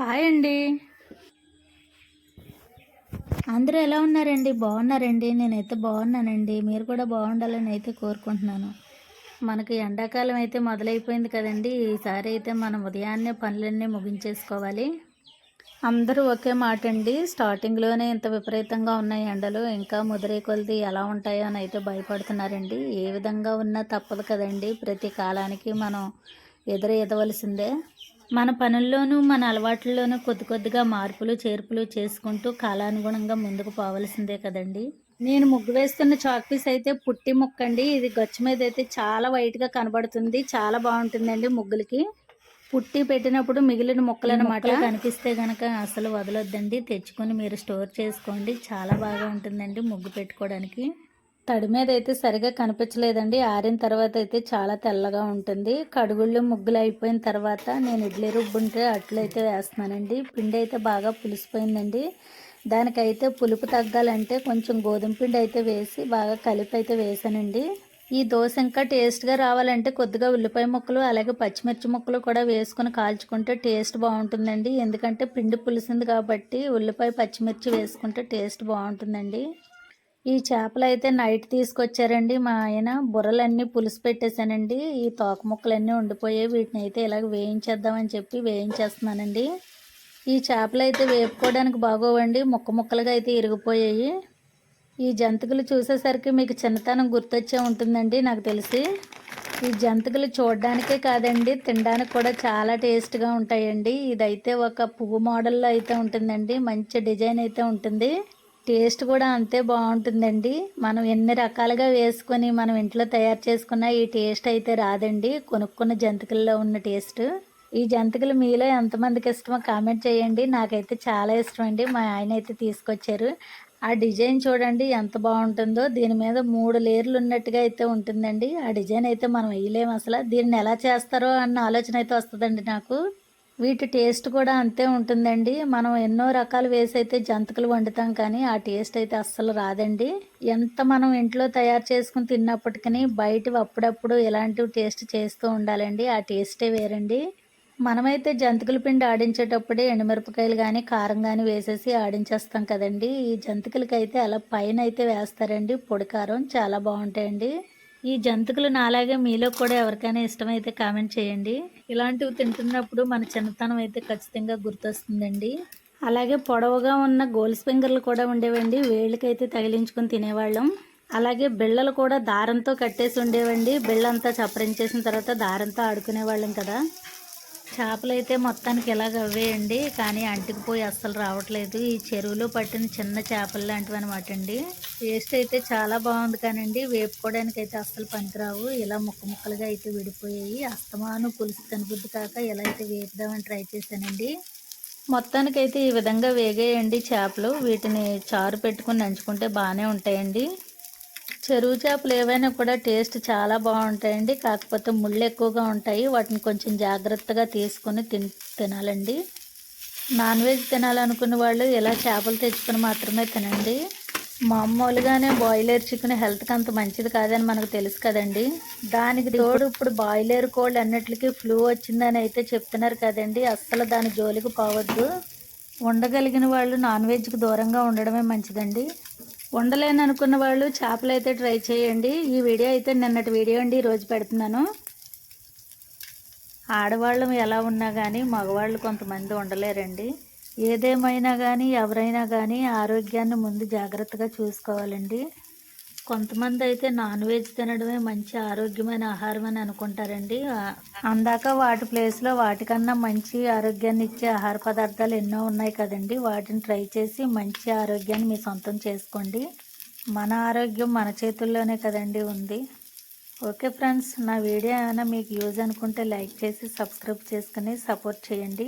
Hi అండి. అందరూ ఎలా ఉన్నారండి? బాగున్నారండి. నేనైతే బాగున్నానండి. మీరు కూడా బాగుండాలని అయితే కోరుకుంటున్నాను. మనకి ఎండాకాలం అయితే మొదలైపోయింది కదండి. ఈసారి అయితే మనం ఉదయాన్నే పనులన్నీ ముగించేసుకోవాలి. అందరూ ఒకే మాట అండి స్టార్టింగ్లోనే ఇంత విపరీతంగా ఉన్నాయి ఎండలు. ఇంకా ముదిరే కొలిది ఎలా ఉంటాయో అని అయితే భయపడుతున్నారండి. ఏ విధంగా ఉన్నా తప్పదు కదండి. ప్రతి కాలానికి మనం ఎదురు ఎదవలసిందే. మన పనుల్లోనూ మన అలవాట్లలోనూ కొద్ది కొద్దిగా మార్పులు చేర్పులు చేసుకుంటూ కాలానుగుణంగా ముందుకు పోవలసిందే కదండి. నేను ముగ్గు వేస్తున్న చాక్ పీస్ అయితే పుట్టి ముక్క అండి ఇది గచ్చు మీద అయితే చాలా వైట్గా కనబడుతుంది. చాలా బాగుంటుందండి ముగ్గులకి. పుట్టి పెట్టినప్పుడు మిగిలిన ముక్కలు అనమాట కనిపిస్తే గనక అసలు వదలొద్దండి. తెచ్చుకొని మీరు స్టోర్ చేసుకోండి. చాలా బాగా ఉంటుందండి ముగ్గు పెట్టుకోవడానికి. తడి మీద అయితే సరిగా కనిపించలేదండి ఆరిన తర్వాత అయితే చాలా తెల్లగా ఉంటుంది. కడుగుళ్ళు ముగ్గులు అయిపోయిన తర్వాత నేను ఇడ్లీ రుబ్బుంటే అట్లయితే వేస్తున్నానండి. పిండి అయితే బాగా పులిసిపోయిందండి. దానికైతే పులుపు తగ్గాలంటే కొంచెం గోధుమ పిండి అయితే వేసి బాగా కలిపి అయితే వేసానండి. ఈ దోశ ఇంకా టేస్ట్గా రావాలంటే కొద్దిగా ఉల్లిపాయ ముక్కలు అలాగే పచ్చిమిర్చి ముక్కలు కూడా వేసుకొని కాల్చుకుంటే టేస్ట్ బాగుంటుందండి. ఎందుకంటే పిండి పులిసింది కాబట్టి ఉల్లిపాయ పచ్చిమిర్చి వేసుకుంటే టేస్ట్ బాగుంటుందండి. ఈ చేపలు అయితే నైట్ తీసుకొచ్చారండి. మా ఆయన బుర్రలన్నీ పులుసు పెట్టేశానండి. ఈ తోక ముక్కలన్నీ ఉండిపోయాయి. వీటిని అయితే ఇలాగ వేయించేద్దామని చెప్పి వేయించేస్తున్నానండి. ఈ చేపలు అయితే వేపుకోవడానికి బాగోవండి. ముక్క ముక్కలుగా అయితే ఇరిగిపోయాయి. ఈ జంతికలు చూసేసరికి మీకు చిన్నతనం గుర్తొచ్చే ఉంటుందండి నాకు తెలిసి. ఈ జంతికలు చూడడానికే కాదండి తినడానికి కూడా చాలా టేస్ట్గా ఉంటాయండి. ఇదైతే ఒక పువ్వు మోడల్లో అయితే ఉంటుందండి. మంచి డిజైన్ అయితే ఉంటుంది. టేస్ట్ కూడా అంతే బాగుంటుందండి. మనం ఎన్ని రకాలుగా వేసుకొని మనం ఇంట్లో తయారు చేసుకున్న ఈ టేస్ట్ అయితే రాదండి. కొనుక్కున్న జంతికల్లో ఉన్న టేస్ట్. ఈ జంతికలు మీలో ఎంతమందికి ఇష్టమో కామెంట్ చేయండి. నాకైతే చాలా ఇష్టం అండి మా ఆయన అయితే తీసుకొచ్చారు. ఆ డిజైన్ చూడండి ఎంత బాగుంటుందో. దీని మీద మూడు లేయర్లు ఉన్నట్టుగా అయితే ఉంటుందండి. ఆ డిజైన్ అయితే మనం వేయలేము అసలు. దీన్ని ఎలా చేస్తారో అన్న ఆలోచన అయితే వస్తుందండి నాకు. వీటి టేస్ట్ కూడా అంతే ఉంటుందండి. మనం ఎన్నో రకాలు వేసి అయితే జంతికలు వండుతాం కానీ ఆ టేస్ట్ అయితే అస్సలు రాదండి. ఎంత మనం ఇంట్లో తయారు చేసుకుని తిన్నప్పటికీ బయట అప్పుడప్పుడు ఇలాంటివి టేస్ట్ చేస్తూ ఉండాలండి. ఆ టేస్టే వేరండి. మనమైతే జంతికల పిండి ఆడించేటప్పుడే ఎండుమిరపకాయలు కానీ కారం కానీ వేసేసి ఆడించేస్తాం కదండి. ఈ జంతికలకి అయితే అలా పైన అయితే వేస్తారండి. పొడి కారం చాలా బాగుంటాయండి. ఈ జంతుకులు నాలాగే మీలో కూడా ఎవరికైనా ఇష్టమైతే కామెంట్ చేయండి. ఇలాంటివి తింటున్నప్పుడు మన చిన్నతనం అయితే ఖచ్చితంగా గుర్తొస్తుందండి. అలాగే పొడవుగా ఉన్న గోల్స్ ఫింగర్లు కూడా ఉండేవండి. వేళ్ళకైతే తగిలించుకొని తినేవాళ్ళం. అలాగే బిళ్ళలు కూడా దారంతో కట్టేసి ఉండేవండి. బిళ్ళంతా చప్పరించేసిన తర్వాత దారంతో ఆడుకునేవాళ్ళం కదా. చేపలు అయితే మొత్తానికి ఇలాగ అవ్వేయండి కానీ అంటికిపోయి అస్సలు రావట్లేదు. ఈ చెరువులో పట్టిన చిన్న చేపలు లాంటివి అనమాట అండి. టేస్ట్ అయితే చాలా బాగుంది కానండి వేపుకోవడానికి అయితే అస్సలు పనికిరావు. ఇలా ముక్క ముక్కలుగా అయితే విడిపోయాయి. అస్తమాను పులుసు కనుబుద్ది కాక ఇలా అయితే వేపుదామని ట్రై చేశానండి. మొత్తానికైతే ఈ విధంగా వేగేయండి చేపలు. వీటిని చారు పెట్టుకుని నంచుకుంటే బాగానే ఉంటాయండి. చెరువు చేపలు ఏవైనా కూడా టేస్ట్ చాలా బాగుంటాయండి. కాకపోతే ముళ్ళు ఎక్కువగా ఉంటాయి. వాటిని కొంచెం జాగ్రత్తగా తీసుకొని తిన్ తినాలండి. నాన్ వెజ్ తినాలనుకున్న వాళ్ళు ఇలా చేపలు తెచ్చుకొని మాత్రమే తినండి. మామూలుగానే బాయిలర్ చికెన్ హెల్త్కి అంత మంచిది కాదని మనకు తెలుసు కదండి. దానికి తోడు ఇప్పుడు బాయిలర్ కోల్డ్ అన్నిటికీ ఫ్లూ వచ్చిందని అయితే చెప్తున్నారు కదండి. అస్సలు దాని జోలికి పోవద్దు. ఉండగలిగిన వాళ్ళు నాన్ వెజ్కి దూరంగా ఉండడమే మంచిదండి. ఉండలేని అనుకున్న వాళ్ళు చేపలు అయితే ట్రై చేయండి. ఈ వీడియో అయితే నిన్నటి వీడియో అండి. ఈరోజు పెడుతున్నాను. ఆడవాళ్ళం ఎలా ఉన్నా కానీ మగవాళ్ళు కొంతమంది ఉండలేరండి ఏదేమైనా కానీ ఎవరైనా కానీ ఆరోగ్యాన్ని ముందు జాగ్రత్తగా చూసుకోవాలండి. కొంతమంది అయితే నాన్ వెజ్ తినడమే మంచి ఆరోగ్యమైన ఆహారం అని అనుకుంటారండి. అందాక వాటి ప్లేస్లో వాటికన్నా మంచి ఆరోగ్యాన్ని ఇచ్చే ఆహార పదార్థాలు ఎన్నో ఉన్నాయి కదండి. వాటిని ట్రై చేసి మంచి ఆరోగ్యాన్ని మీ సొంతం చేసుకోండి. మన ఆరోగ్యం మన చేతుల్లోనే కదండి ఉంది. ఓకే ఫ్రెండ్స్ నా వీడియో ఏమైనా మీకు యూజ్ అనుకుంటే లైక్ చేసి సబ్స్క్రైబ్ చేసుకుని సపోర్ట్ చేయండి.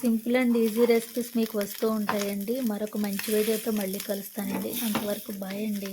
సింపుల్ అండ్ ఈజీ రెసిపీస్ మీకు వస్తూ ఉంటాయండి. మరొక మంచి వీడియోతో మళ్ళీ కలుస్తానండి. అంతవరకు బాయ్ అండి.